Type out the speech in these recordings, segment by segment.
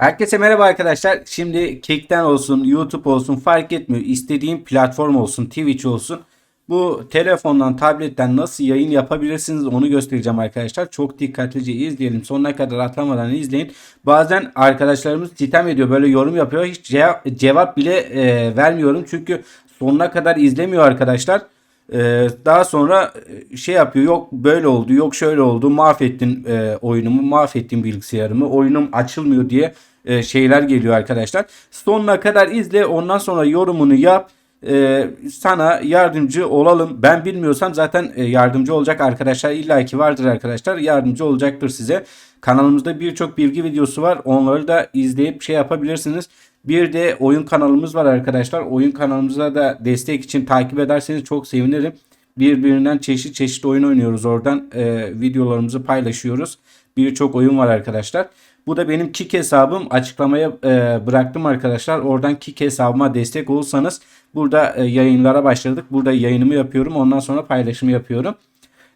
Herkese merhaba arkadaşlar. Şimdi Kick'ten olsun, YouTube olsun fark etmiyor. İstediğim platform olsun, Twitch olsun. Bu telefondan, tabletten nasıl yayın yapabilirsiniz onu göstereceğim arkadaşlar. Çok dikkatlice izleyelim. Sonuna kadar atlamadan izleyin. Bazen arkadaşlarımız sitem ediyor. Böyle yorum yapıyor. Hiç cevap, cevap bile e, vermiyorum. Çünkü sonuna kadar izlemiyor arkadaşlar. Ee, daha sonra e, şey yapıyor yok böyle oldu yok şöyle oldu mahvettin e, oyunumu mahvettin bilgisayarımı oyunum açılmıyor diye e, şeyler geliyor arkadaşlar. Sonuna kadar izle ondan sonra yorumunu yap. E, sana yardımcı olalım. Ben bilmiyorsam zaten e, yardımcı olacak arkadaşlar illaki vardır arkadaşlar. Yardımcı olacaktır size. Kanalımızda birçok bilgi videosu var. Onları da izleyip şey yapabilirsiniz. Bir de oyun kanalımız var arkadaşlar. Oyun kanalımıza da destek için takip ederseniz çok sevinirim. Birbirinden çeşit çeşit oyun oynuyoruz. Oradan e, videolarımızı paylaşıyoruz. Birçok oyun var arkadaşlar. Bu da benim Kik hesabım. Açıklamaya e, bıraktım arkadaşlar. Oradan Kik hesabıma destek olursanız burada e, yayınlara başladık. Burada yayınımı yapıyorum. Ondan sonra paylaşımı yapıyorum.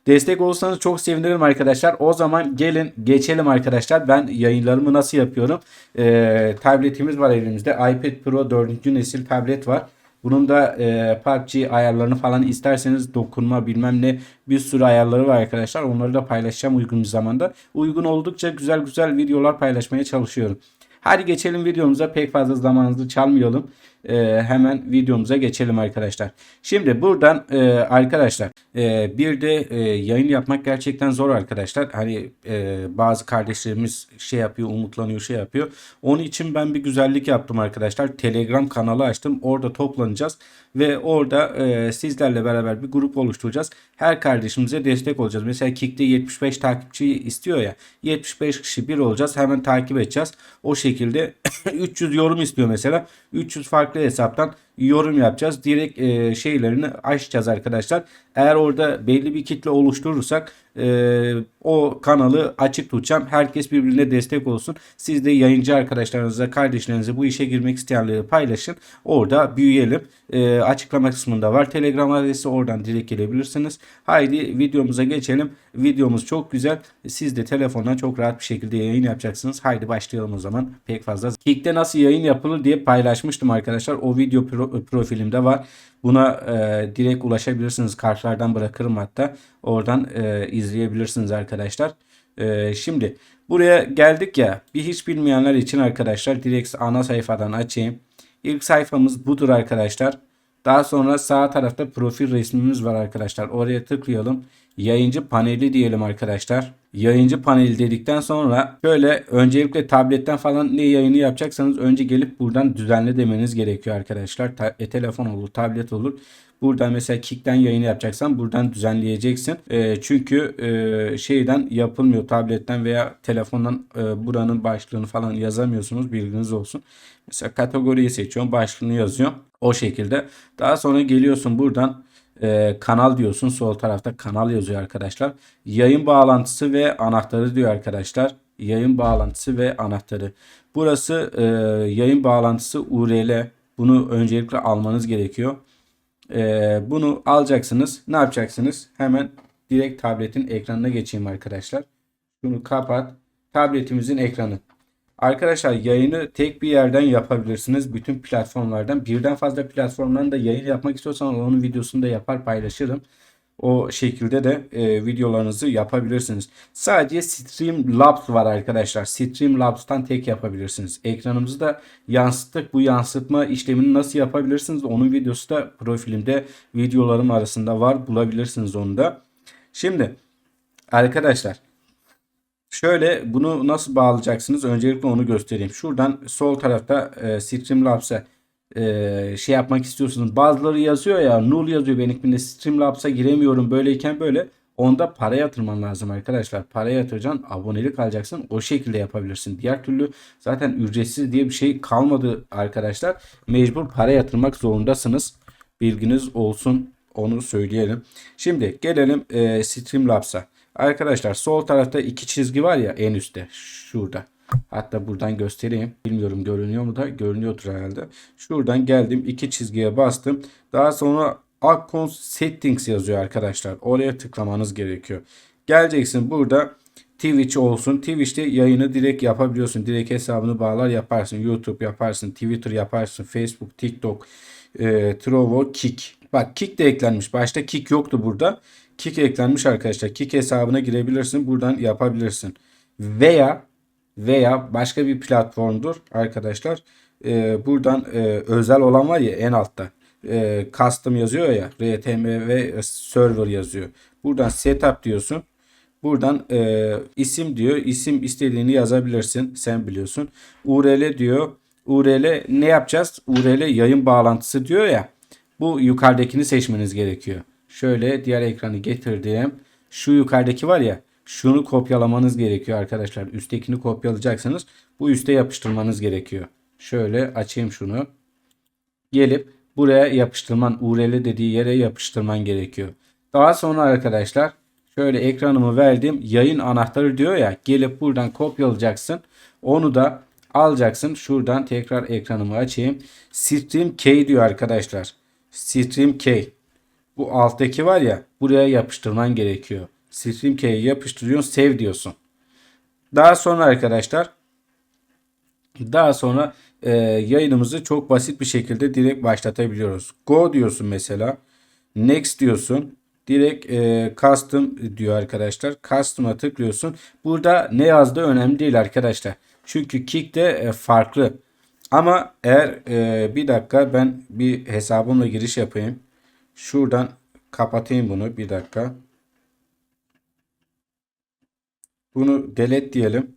Destek olursanız çok sevinirim arkadaşlar. O zaman gelin geçelim arkadaşlar. Ben yayınlarımı nasıl yapıyorum? Ee, tabletimiz var elimizde. iPad Pro 4. nesil tablet var. Bunun da e, PUBG ayarlarını falan isterseniz dokunma bilmem ne bir sürü ayarları var arkadaşlar. Onları da paylaşacağım uygun bir zamanda. Uygun oldukça güzel güzel videolar paylaşmaya çalışıyorum. Hadi geçelim videomuza pek fazla zamanınızı çalmayalım. Ee, hemen videomuza geçelim arkadaşlar. Şimdi buradan e, arkadaşlar e, bir de e, yayın yapmak gerçekten zor arkadaşlar. Hani e, bazı kardeşlerimiz şey yapıyor umutlanıyor şey yapıyor. Onun için ben bir güzellik yaptım arkadaşlar. Telegram kanalı açtım. Orada toplanacağız ve orada e, sizlerle beraber bir grup oluşturacağız. Her kardeşimize destek olacağız. Mesela Kick'te 75 takipçi istiyor ya. 75 kişi bir olacağız. Hemen takip edeceğiz. O şekilde 300 yorum istiyor mesela. 300 farklı hesaptan yorum yapacağız. Direkt e, şeylerini açacağız arkadaşlar. Eğer orada belli bir kitle oluşturursak e, o kanalı açık tutacağım. Herkes birbirine destek olsun. Siz de yayıncı arkadaşlarınıza, kardeşlerinize bu işe girmek isteyenleri paylaşın. Orada büyüyelim. E, açıklama kısmında var. Telegram adresi oradan direkt gelebilirsiniz. Haydi videomuza geçelim. Videomuz çok güzel. Siz de telefondan çok rahat bir şekilde yayın yapacaksınız. Haydi başlayalım o zaman. Pek fazla. Kick'te nasıl yayın yapılır diye paylaşmıştım arkadaşlar. O video pro- profilimde var. Buna e, direkt ulaşabilirsiniz. Kartlardan bırakırım hatta. Oradan e, izleyebilirsiniz arkadaşlar. E, şimdi buraya geldik ya. Bir hiç bilmeyenler için arkadaşlar direkt ana sayfadan açayım. İlk sayfamız budur arkadaşlar. Daha sonra sağ tarafta profil resmimiz var arkadaşlar. Oraya tıklayalım. Yayıncı paneli diyelim arkadaşlar. Yayıncı paneli dedikten sonra şöyle öncelikle tabletten falan ne yayını yapacaksanız önce gelip buradan düzenle demeniz gerekiyor arkadaşlar. Ta- e, telefon olur, tablet olur. Buradan mesela Kick'ten yayını yapacaksan buradan düzenleyeceksin. E, çünkü e, şeyden yapılmıyor tabletten veya telefondan e, buranın başlığını falan yazamıyorsunuz bilginiz olsun. Mesela kategoriyi seçiyorum başlığını yazıyorum. O şekilde. Daha sonra geliyorsun buradan e, kanal diyorsun. Sol tarafta kanal yazıyor arkadaşlar. Yayın bağlantısı ve anahtarı diyor arkadaşlar. Yayın bağlantısı ve anahtarı. Burası e, yayın bağlantısı URL. Bunu öncelikle almanız gerekiyor. E, bunu alacaksınız. Ne yapacaksınız? Hemen direkt tabletin ekranına geçeyim arkadaşlar. Şunu kapat. Tabletimizin ekranı. Arkadaşlar yayını tek bir yerden yapabilirsiniz. Bütün platformlardan. Birden fazla platformdan da yayın yapmak istiyorsanız onun videosunu da yapar paylaşırım. O şekilde de e, videolarınızı yapabilirsiniz. Sadece Streamlabs var arkadaşlar. Streamlabs'tan tek yapabilirsiniz. Ekranımızı da yansıttık. Bu yansıtma işlemini nasıl yapabilirsiniz? Onun videosu da profilimde videolarım arasında var. Bulabilirsiniz onu da. Şimdi arkadaşlar Şöyle bunu nasıl bağlayacaksınız? Öncelikle onu göstereyim. Şuradan sol tarafta e, Streamlabs'a e, şey yapmak istiyorsunuz. Bazıları yazıyor ya null yazıyor benimkinde Streamlabs'a giremiyorum böyleyken böyle. Onda para yatırman lazım arkadaşlar. Para yatıracaksın, abonelik alacaksın. O şekilde yapabilirsin. Diğer türlü zaten ücretsiz diye bir şey kalmadı arkadaşlar. Mecbur para yatırmak zorundasınız. Bilginiz olsun. Onu söyleyelim. Şimdi gelelim e, Streamlabs'a. Arkadaşlar sol tarafta iki çizgi var ya en üstte. Şurada. Hatta buradan göstereyim. Bilmiyorum görünüyor mu da görünüyordur herhalde. Şuradan geldim iki çizgiye bastım. Daha sonra Account Settings yazıyor arkadaşlar. Oraya tıklamanız gerekiyor. Geleceksin burada Twitch olsun. Twitch'te yayını direkt yapabiliyorsun. Direkt hesabını bağlar yaparsın. YouTube yaparsın. Twitter yaparsın. Facebook, TikTok, e, Trovo, Kik. Bak Kik de eklenmiş. Başta Kik yoktu burada. Kik eklenmiş arkadaşlar. Kik hesabına girebilirsin. Buradan yapabilirsin. Veya veya başka bir platformdur arkadaşlar. E, buradan e, özel olan var ya en altta. E, custom yazıyor ya. RTM ve server yazıyor. Buradan setup diyorsun. Buradan e, isim diyor. İsim istediğini yazabilirsin. Sen biliyorsun. URL diyor. URL ne yapacağız? URL yayın bağlantısı diyor ya. Bu yukarıdakini seçmeniz gerekiyor. Şöyle diğer ekranı getirdim. Şu yukarıdaki var ya. Şunu kopyalamanız gerekiyor arkadaşlar. Üsttekini kopyalayacaksınız. Bu üste yapıştırmanız gerekiyor. Şöyle açayım şunu. Gelip buraya yapıştırman URL dediği yere yapıştırman gerekiyor. Daha sonra arkadaşlar şöyle ekranımı verdim. Yayın anahtarı diyor ya. Gelip buradan kopyalayacaksın. Onu da alacaksın. Şuradan tekrar ekranımı açayım. Stream Key diyor arkadaşlar. Stream Key. Bu alttaki var ya buraya yapıştırman gerekiyor. Stream Key'i yapıştırıyorsun. Save diyorsun. Daha sonra arkadaşlar daha sonra e, yayınımızı çok basit bir şekilde direkt başlatabiliyoruz. Go diyorsun mesela. Next diyorsun. Direkt e, custom diyor arkadaşlar. Custom'a tıklıyorsun. Burada ne yazdığı önemli değil arkadaşlar. Çünkü Kick de e, farklı. Ama eğer e, bir dakika ben bir hesabımla giriş yapayım. Şuradan kapatayım bunu bir dakika. Bunu delete diyelim.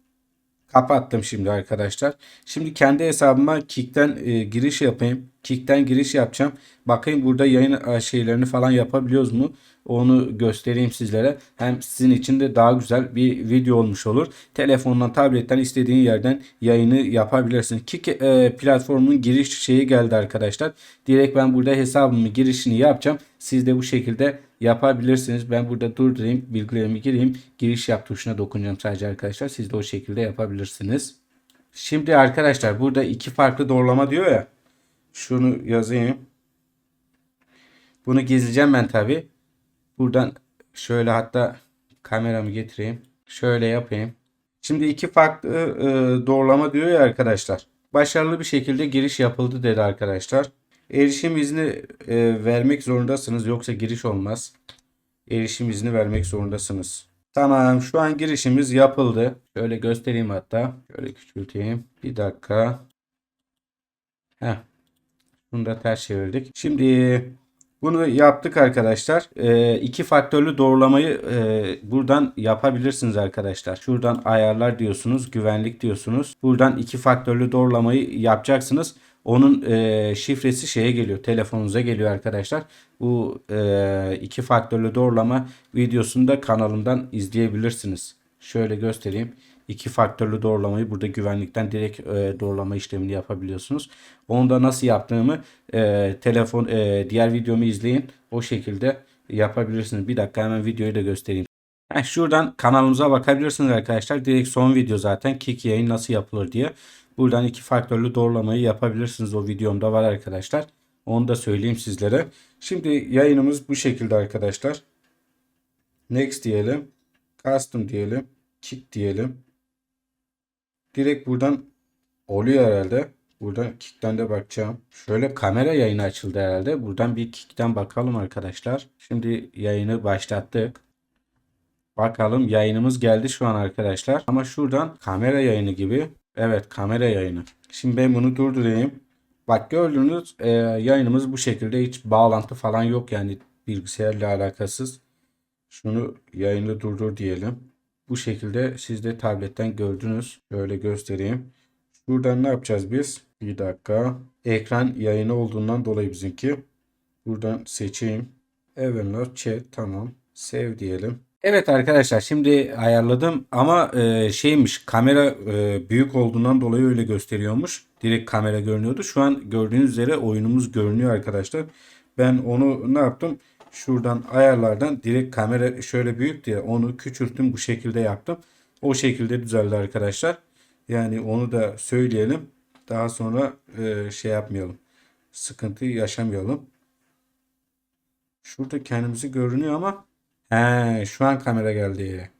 Kapattım şimdi arkadaşlar. Şimdi kendi hesabıma Kick'ten e, giriş yapayım. Kick'ten giriş yapacağım. Bakayım burada yayın e, şeylerini falan yapabiliyoruz mu? Onu göstereyim sizlere. Hem sizin için de daha güzel bir video olmuş olur. Telefondan, tabletten istediğin yerden yayını yapabilirsin. Kick e, platformunun giriş şeyi geldi arkadaşlar. Direkt ben burada hesabımın girişini yapacağım. Siz de bu şekilde yapabilirsiniz. Ben burada durdurayım, bilgilerimi gireyim. Giriş yap tuşuna dokunacağım sadece arkadaşlar. Siz de o şekilde yapabilirsiniz. Şimdi arkadaşlar burada iki farklı doğrulama diyor ya. Şunu yazayım. Bunu gizleyeceğim ben tabi. Buradan şöyle hatta kameramı getireyim. Şöyle yapayım. Şimdi iki farklı e, doğrulama diyor ya arkadaşlar. Başarılı bir şekilde giriş yapıldı dedi arkadaşlar. Erişim izni e, vermek zorundasınız yoksa giriş olmaz. Erişim izni vermek zorundasınız. Tamam şu an girişimiz yapıldı. Şöyle göstereyim hatta. Şöyle küçülteyim. Bir dakika. Heh. Bunu da ters çevirdik. Şimdi bunu yaptık arkadaşlar. E, iki faktörlü doğrulamayı e, buradan yapabilirsiniz arkadaşlar. Şuradan ayarlar diyorsunuz. Güvenlik diyorsunuz. Buradan iki faktörlü doğrulamayı yapacaksınız. Onun e, şifresi şeye geliyor. Telefonunuza geliyor arkadaşlar. Bu e, iki faktörlü doğrulama videosunu da kanalımdan izleyebilirsiniz. Şöyle göstereyim. İki faktörlü doğrulamayı burada güvenlikten direkt e, doğrulama işlemini yapabiliyorsunuz. Onu da nasıl yaptığımı e, telefon e, diğer videomu izleyin. O şekilde yapabilirsiniz. Bir dakika hemen videoyu da göstereyim. Yani şuradan kanalımıza bakabilirsiniz arkadaşlar. Direkt son video zaten Kick yayın nasıl yapılır diye. Buradan iki faktörlü doğrulamayı yapabilirsiniz. O videomda var arkadaşlar. Onu da söyleyeyim sizlere. Şimdi yayınımız bu şekilde arkadaşlar. Next diyelim. Custom diyelim. Kick diyelim. Direkt buradan oluyor herhalde. Buradan Kick'ten de bakacağım. Şöyle kamera yayını açıldı herhalde. Buradan bir Kick'ten bakalım arkadaşlar. Şimdi yayını başlattık. Bakalım yayınımız geldi şu an arkadaşlar. Ama şuradan kamera yayını gibi Evet kamera yayını. Şimdi ben bunu durdurayım. Bak gördüğünüz e, yayınımız bu şekilde hiç bağlantı falan yok yani bilgisayarla alakasız. Şunu yayını durdur diyelim. Bu şekilde siz de tabletten gördünüz. Şöyle göstereyim. Buradan ne yapacağız biz? Bir dakika. Ekran yayını olduğundan dolayı bizimki. Buradan seçeyim. Evernote chat tamam. Save diyelim. Evet arkadaşlar şimdi ayarladım ama e, şeymiş kamera e, büyük olduğundan dolayı öyle gösteriyormuş. Direkt kamera görünüyordu. Şu an gördüğünüz üzere oyunumuz görünüyor arkadaşlar. Ben onu ne yaptım? Şuradan ayarlardan direkt kamera şöyle büyük diye onu küçülttüm bu şekilde yaptım. O şekilde düzeldi arkadaşlar. Yani onu da söyleyelim. Daha sonra e, şey yapmayalım. Sıkıntı yaşamayalım. Şurada kendimizi görünüyor ama He, şu an kamera geldi.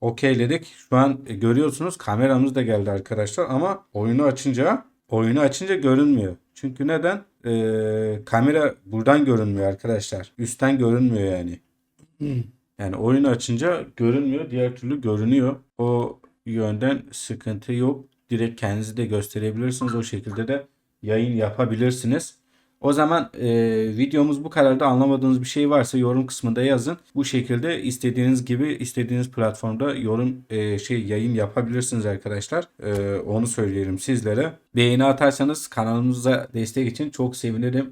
okeyledik. Şu an e, görüyorsunuz kameramız da geldi arkadaşlar ama oyunu açınca oyunu açınca görünmüyor. Çünkü neden? Ee, kamera buradan görünmüyor arkadaşlar. Üstten görünmüyor yani. Yani oyunu açınca görünmüyor. Diğer türlü görünüyor. O yönden sıkıntı yok. Direkt kendinizi de gösterebilirsiniz. O şekilde de yayın yapabilirsiniz. O zaman e, videomuz bu kadar da anlamadığınız bir şey varsa yorum kısmında yazın. Bu şekilde istediğiniz gibi istediğiniz platformda yorum e, şey yayın yapabilirsiniz arkadaşlar. E, onu söyleyelim sizlere. Beğeni atarsanız kanalımıza destek için çok sevinirim.